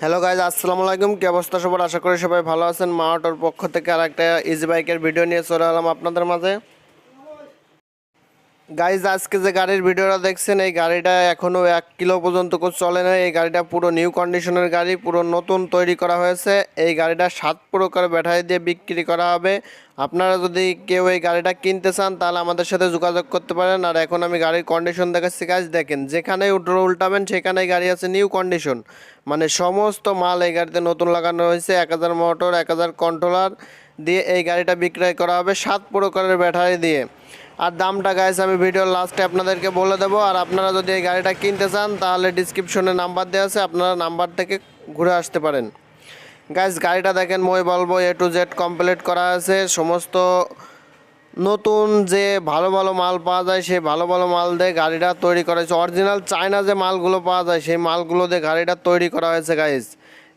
Hello guys আসসালামু আলাইকুম। কি অবস্থা সবার? আশা করি সবাই ভালো আছেন। মা পক্ষ থেকে আর একটা ইজি বাইকের ভিডিও নিয়ে চলে এলাম আপনাদের মাঝে। গাইজ আজকে যে গাড়ির ভিডিওটা দেখছেন, এই গাড়িটা এখনও এক কিলো পর্যন্ত চলে না এই গাড়িটা পুরো নিউ কন্ডিশনের গাড়ি, পুরো নতুন তৈরি করা হয়েছে। এই গাড়িটা সাত প্রকার ব্যাটারি দিয়ে বিক্রি করা হবে। আপনারা যদি কেউ এই গাড়িটা কিনতে চান, তাহলে আমাদের সাথে যোগাযোগ করতে পারেন। আর এখন আমি গাড়ির কন্ডিশন দেখাচ্ছি। গাইজ দেখেন যেখানে উল্টো উল্টাবেন, সেখানেই গাড়ি আছে নিউ কন্ডিশন মানে সমস্ত মাল এই গাড়িতে নতুন লাগানো হয়েছে। এক হাজার মোটর এক হাজার কন্ট্রোলার দিয়ে এই গাড়িটা বিক্রয় করা হবে সাত প্রকারের ব্যাটারি দিয়ে। আর দামটা গাইস আমি ভিডিওর লাস্টে আপনাদেরকে বলে দেবো। আর আপনারা যদি এই গাড়িটা কিনতে চান, তাহলে ডিসক্রিপশনে নাম্বার দেওয়া আছে, আপনারা নাম্বার থেকে ঘুরে আসতে পারেন। গাইস গাড়িটা দেখেন, মই বলব এ টু জেড কমপ্লিট করা আছে। সমস্ত নতুন যে ভালো ভালো মাল পাওয়া যায়, সেই ভালো ভালো মাল দিয়ে গাড়িটা তৈরি করা হয়েছে। অরিজিনাল চায়না যে মালগুলো পাওয়া যায়, সেই মালগুলো দিয়ে গাড়িটা তৈরি করা হয়েছে গাইস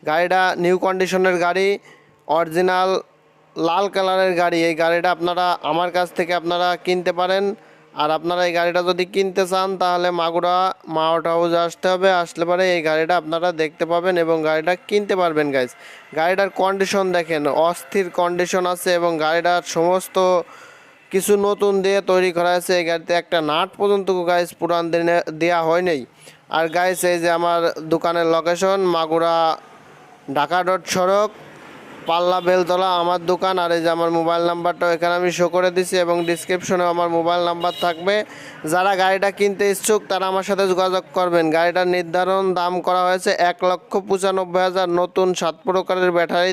গাড়িটা নিউ কন্ডিশনের গাড়ি অরিজিনাল লাল কালারের গাড়ি, এই গাড়িটা আপনারা আমার কাছ থেকে আপনারা কিনতে পারেন। আর আপনারা এই গাড়িটা যদি কিনতে চান, তাহলে মাগুরা মাওট হাউস আসতে হবে। আসলে পরে এই গাড়িটা আপনারা দেখতে পাবেন এবং গাড়িটা কিনতে পারবেন গাইজ গাড়িটার কন্ডিশন দেখেন, অস্থির কন্ডিশন আছে এবং গাড়িটার সমস্ত কিছু নতুন দিয়ে তৈরি করা হয়েছে এই গাড়িতে একটা নাট পর্যন্ত গাইজ পুরান দিনে দেওয়া হয় নাই। আর গাইজ এই যে আমার দোকানের লোকেশন মাগুরা ঢাকা ডট সড়ক। পাল্লা বেলতলা আমার দোকান, আর এই যে আমার মোবাইল নাম্বারটাও এখানে আমি শো করে দিছি এবং ডিসক্রিপশনে আমার মোবাইল নাম্বার থাকবে। যারা গাড়িটা কিনতে ইচ্ছুক, তারা আমার সাথে যোগাযোগ করবেন। গাড়িটার নির্ধারণ দাম করা হয়েছে এক লক্ষ পঁচানব্বই হাজার নতুন সাত প্রকারের ব্যাটারি